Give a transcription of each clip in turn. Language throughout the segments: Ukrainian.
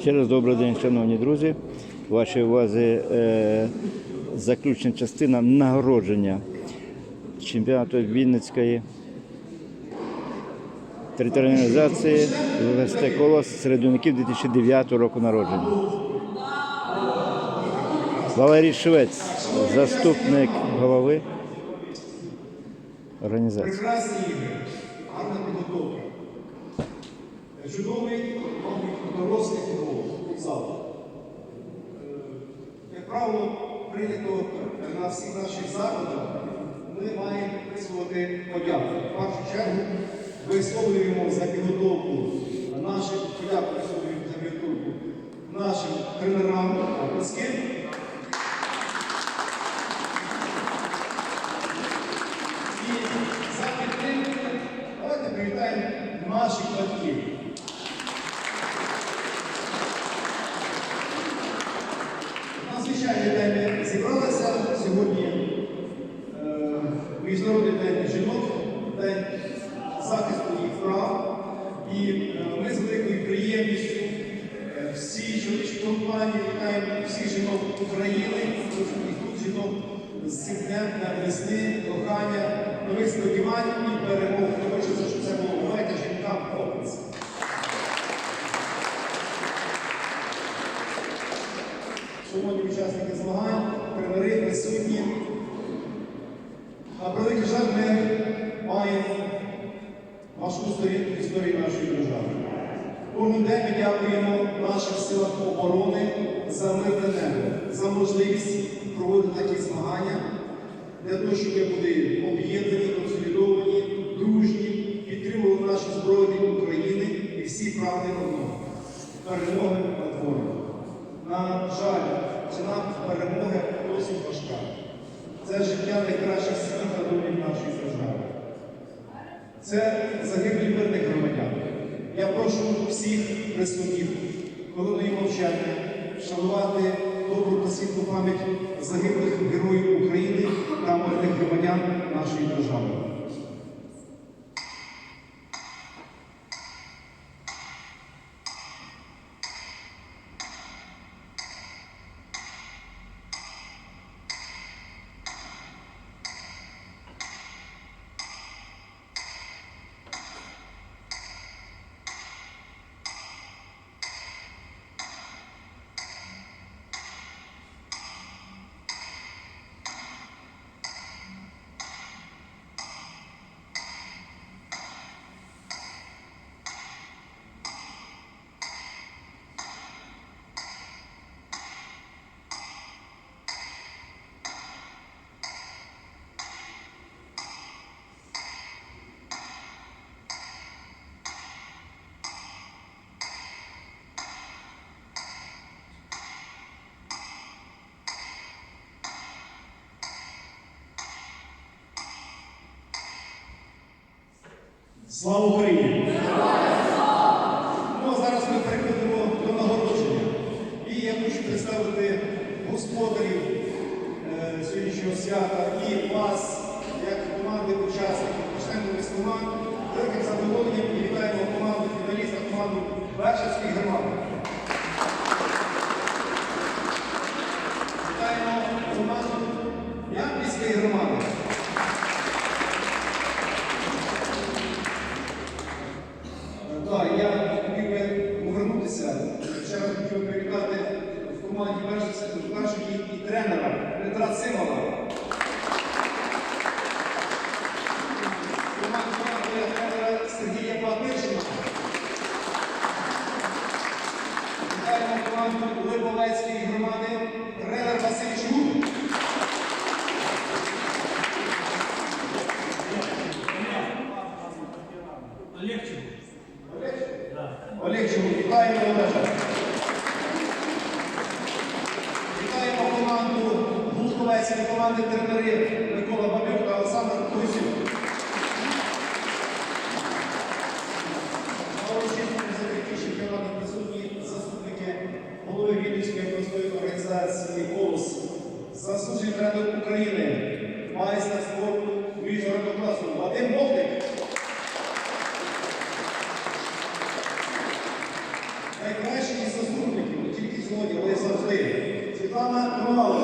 Ще раз добрий день, шановні друзі. Вашій увазі е, заключна частина нагородження чемпіонату Вінницької територіальної організації ВСТ Колос серед юнаків 2009 року народження. Валерій Швець, заступник голови організації. Чудовий, мабуть, футзал. Е, Як правило, прийнято на всіх наших заходах, ми маємо висловити подяку. В першу чергу висловлюємо за підготовку наших подяку за підготовку нашим тренерам оплесків. І за підтримку давайте привітаємо наших батьків. Надзвичайний день зібралися сьогодні е, Міжнародний день жінок, день захисту їх прав. І е, ми з великою приємністю е, всі чоловічі компанії вітаємо всіх жінок України, тут жінок з цим днем на весни, кохання, нових сподівань і перемог. Хочеться, щоб це було давайте жінкам оплески. Шановні учасники змагань, тренери присутні. Превеликий жаль, ми маємо важку сторінку в історії нашої держави. Кожен день ми дякуємо нашим силам оборони за мирне небо, за можливість проводити такі змагання для того, щоб ми були об'єднані, консолідовані, дружні, підтримували наші збройні України і всі прагне одного перемоги над ворогом. На жаль, ціна перемоги досить важка. Це життя найкращих світ та долі нашої держави. Це загиблі мирних громадян. Я прошу всіх присутніх хвилиною мовчання вшанувати добру та світлу пам'ять загиблих героїв України та мирних громадян нашої держави. Слава Україні! Ну, а зараз ми переходимо до нагородження. І я хочу представити господарів е, сьогоднішнього свята і вас, як команди учасників. Почнемо з команд. Великим задоволенням і вітаємо команду фіналіста, команду Бершевської громади. Вітаємо команду Ямпільської громади. Так, я хотів би повернутися. Ще раз хотів би привітати в команді перших і команді тренера Сергія Платишина. Вітаємо команду Липовецької громади, тренер Василь Чук. Легче. Олег Чук, вітаємо Олежа. Вітаємо команду Глуховецької команди тренери Микола Бабюк та Олександр Кузів. Заступники голови Вінницької обласної організації «Голос», заслужений тренер України, майстер спорту міжнародного класу Вадим Бохник. Найкращий заступник сьогодні, але завжди. Світлана Романова.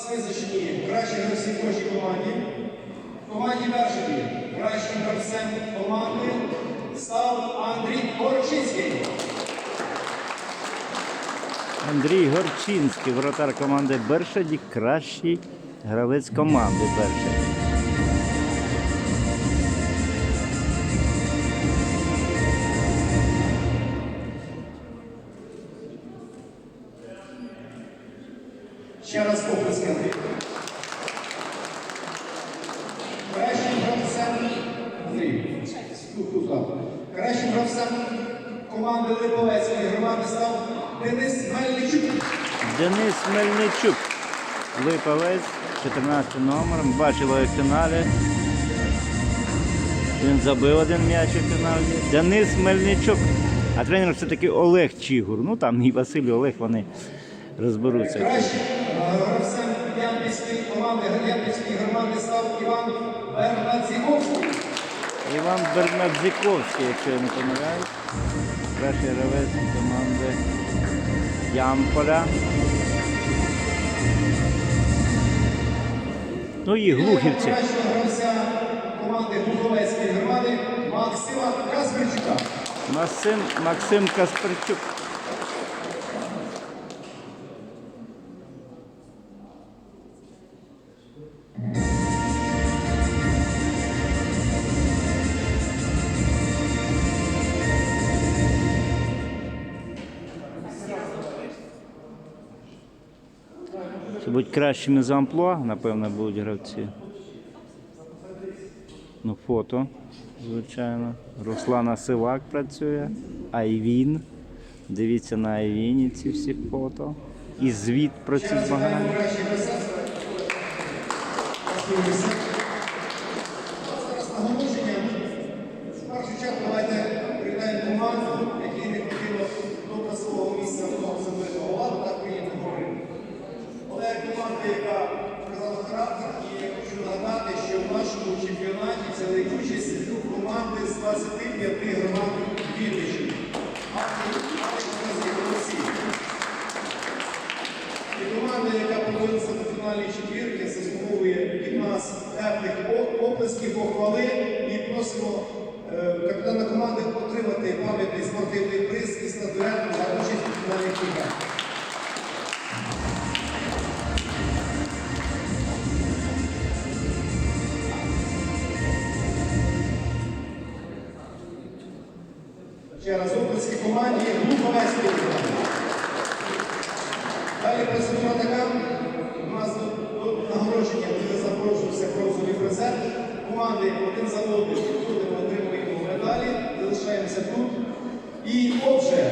Нас визначені кращі гравці в кожній команді. Команді першої кращим гравцем команди став Андрій Горчинський. Андрій Горчинський, вратар команди Бершаді, кращий гравець команди Бершаді. Ще раз оплески. Кращим гравцем. Кращим гравцем команди Липовецької громади став Денис Мельничук. Денис Мельничук, Липовець, 14 номером, бачили у фіналі. Він забив один м'яч у фіналі. Денис Мельничук. А тренер все-таки Олег Чігур. Ну там і Василь, і Олег вони розберуться. Гравцем Ямпільської команди Ямпільської громади став Іван Бернацьковський. Іван Бернадзіковський, якщо я не помиляюсь. Кращий гравець команди Ямполя. Ну і глухівці. Гравця команди Гуковецької громади Максима Казмирчука. Максим, Максим Касперчук. Будуть кращими за амплуа, напевно, будуть гравці. Ну, фото, звичайно. Руслана Сивак працює, Айвін. Дивіться на Айвіні ці всі фото. І звіт про ці змагання. Команді команди. Далі процедура така. У нас до нагородження буде запрошувався бронзовий призер. Команди один за одним підходимо, отримуємо медалі, залишаємося тут. І отже,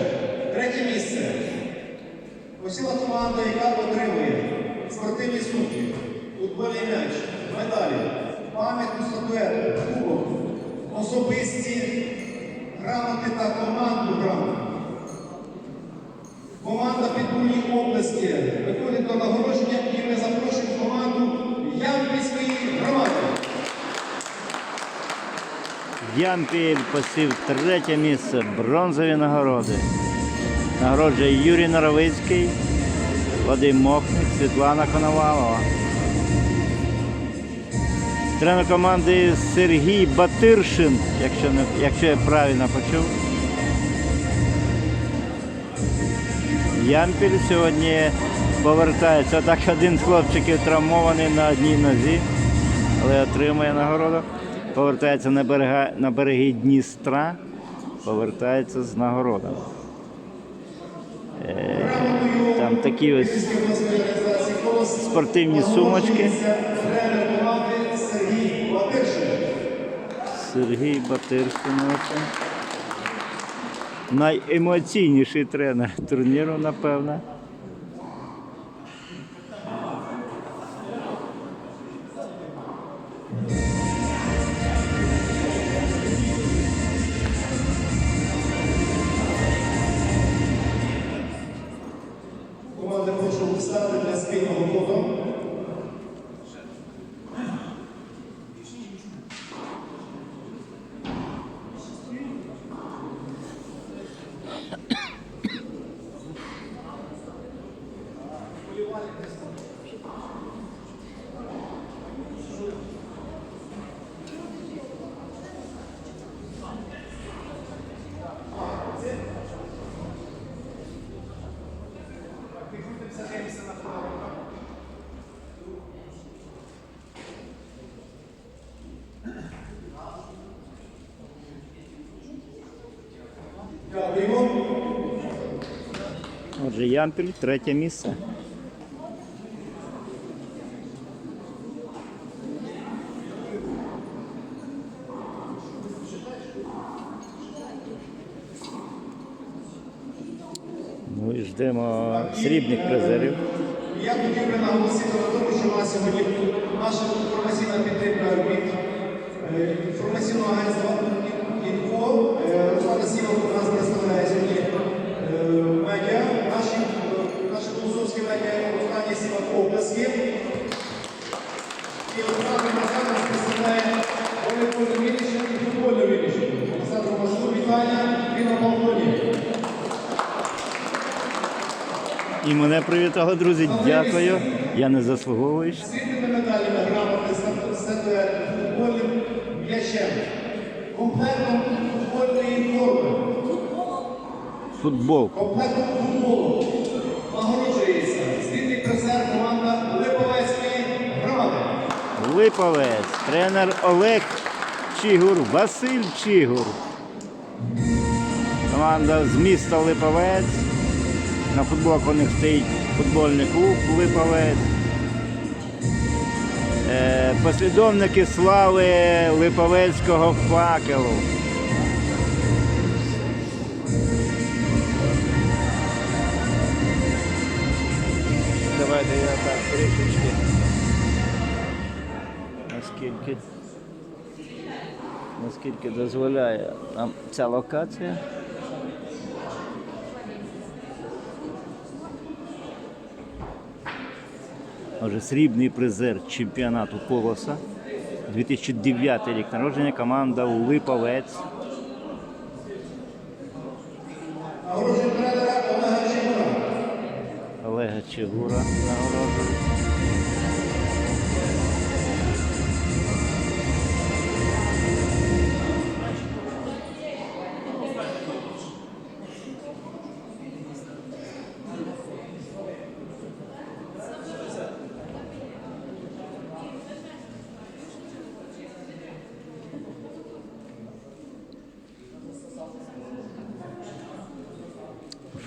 третє місце. Посіла команда, яка отримує спортивні сумки, футбольний м'яч, медалі, пам'ятну статуету, кубок, особисті грамоти та команду грамоту. Команда підбульні області виходить до нагородження і ми запрошуємо команду Ямпільської громади. Ямпіль посів третє місце. Бронзові нагороди. Нагороджує Юрій Наровицький, Вадим Мохник, Світлана Коновалова. Тренер команди Сергій Батиршин, якщо, не, якщо я правильно почув. Ямпіль сьогодні повертається. Так один з хлопчиків травмований на одній нозі, але отримує нагороду. Повертається на, берега, на береги Дністра, повертається з нагородами. Е, там такі ось спортивні сумочки. Сергій Батирський. Найемоційніший тренер турніру, напевно. Отже, Ямпіль, третє місце. Ждемо срібних призерів. Я хотів би наголосити на тому, що у нас сьогодні наша інформаційна підтримка від е, інформаційного агентства «Інфо». Е, Руслана Сілов у нас представляє сьогодні е, медіа. Наші, е, наші філософські медіа Руслані Сілов обласки. І Олександр Мазанов представляє волейбольну вірніше і футбольну вірніше. Олександр Мазанов, вітання, він на балконі. І мене привітали, друзі. Дякую. Я не заслуговую. Срібними медалями грамоти статуя футбольним м'ячем, комплектом футбольної форми, Футбол. комплектом футболу нагороджується срібний призер команда Липовецької громади. Липовець, тренер Олег Чигур, Василь Чигур. Команда з міста Липовець. На футболку у них стоїть футбольний клуб Липовець. Е, Послідовники слави Липовецького факелу. Давайте я так трішечки. Наскільки, наскільки дозволяє нам ця локація. Отже, срібний призер чемпіонату Колоса. 2009 рік народження команда Липовець. Олега Чигура. Олега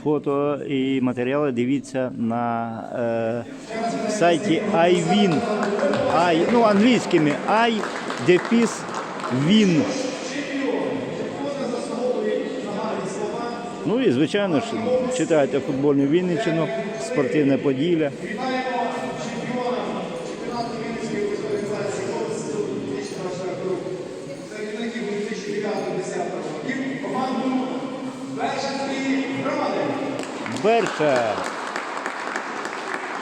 Фото і матеріали дивіться на е, сайті iWin. I, ну, англійськими і депіс Win. Ну і звичайно ж читайте футбольну Вінниччину, спортивне Поділля. Захисників 2009-2010 років команду Бершинської громади. Берша.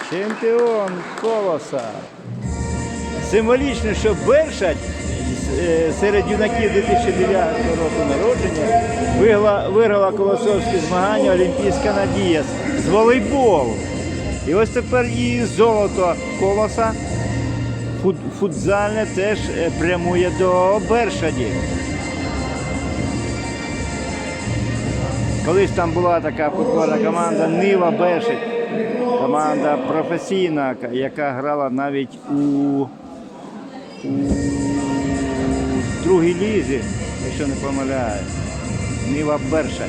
Чемпіон колоса. Символічно, що Берша е, серед юнаків 2009 року народження виграла, виграла колосовські змагання Олімпійська надія з- волейболу. І ось тепер і золото колоса фут, футзальне теж е, прямує до Бершаді. Колись там була така футбольна команда Нива Бешик. Команда професійна, яка грала навіть у, у другій лізі, якщо не помиляюсь. Нива Бершак.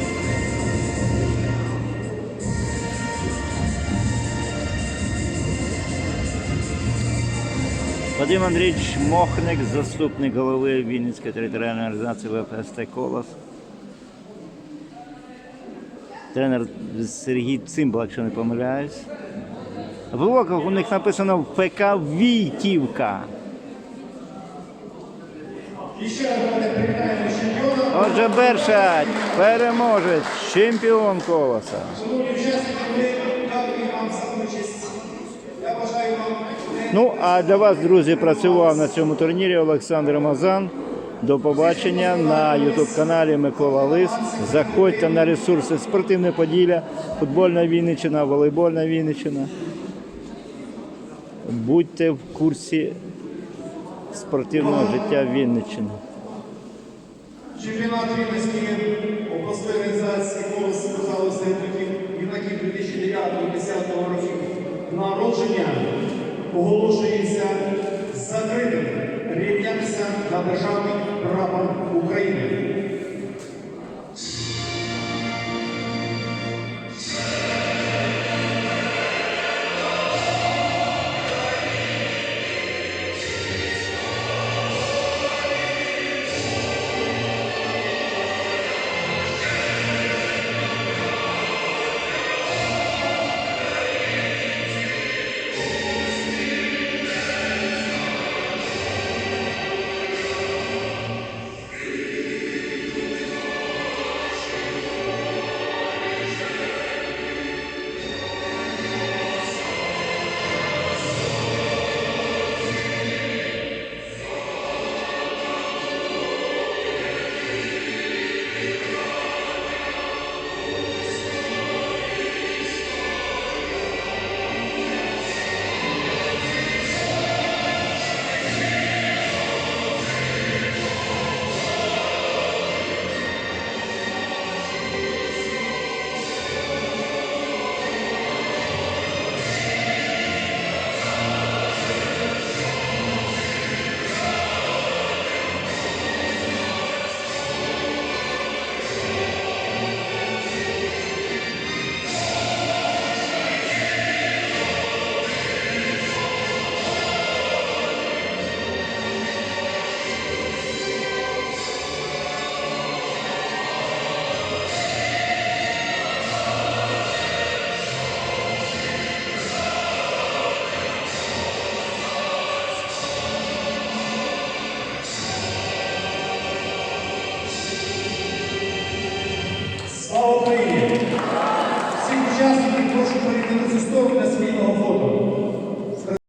Вадим Андрійович Мохник, заступник голови Вінницької територіальної організації ВПСТ Колос. Тренер Сергій Цимбал, якщо не помиляюсь. В уроках у них написано ФК Війтівка. Отже, Бершать, переможець, чемпіон колоса. Ну, а для вас, друзі, працював на цьому турнірі Олександр Мазан. До побачення на Ютуб-каналі Микола Лис. Заходьте на ресурси Спортивне Поділля, футбольна Вінниччина, волейбольна Вінниччина. Будьте в курсі спортивного життя Вінниччини. чемпіонат Вінницької обласної організації колос середників юнаків 2009-2010 років народження оголошується закритим. На державний прапор України.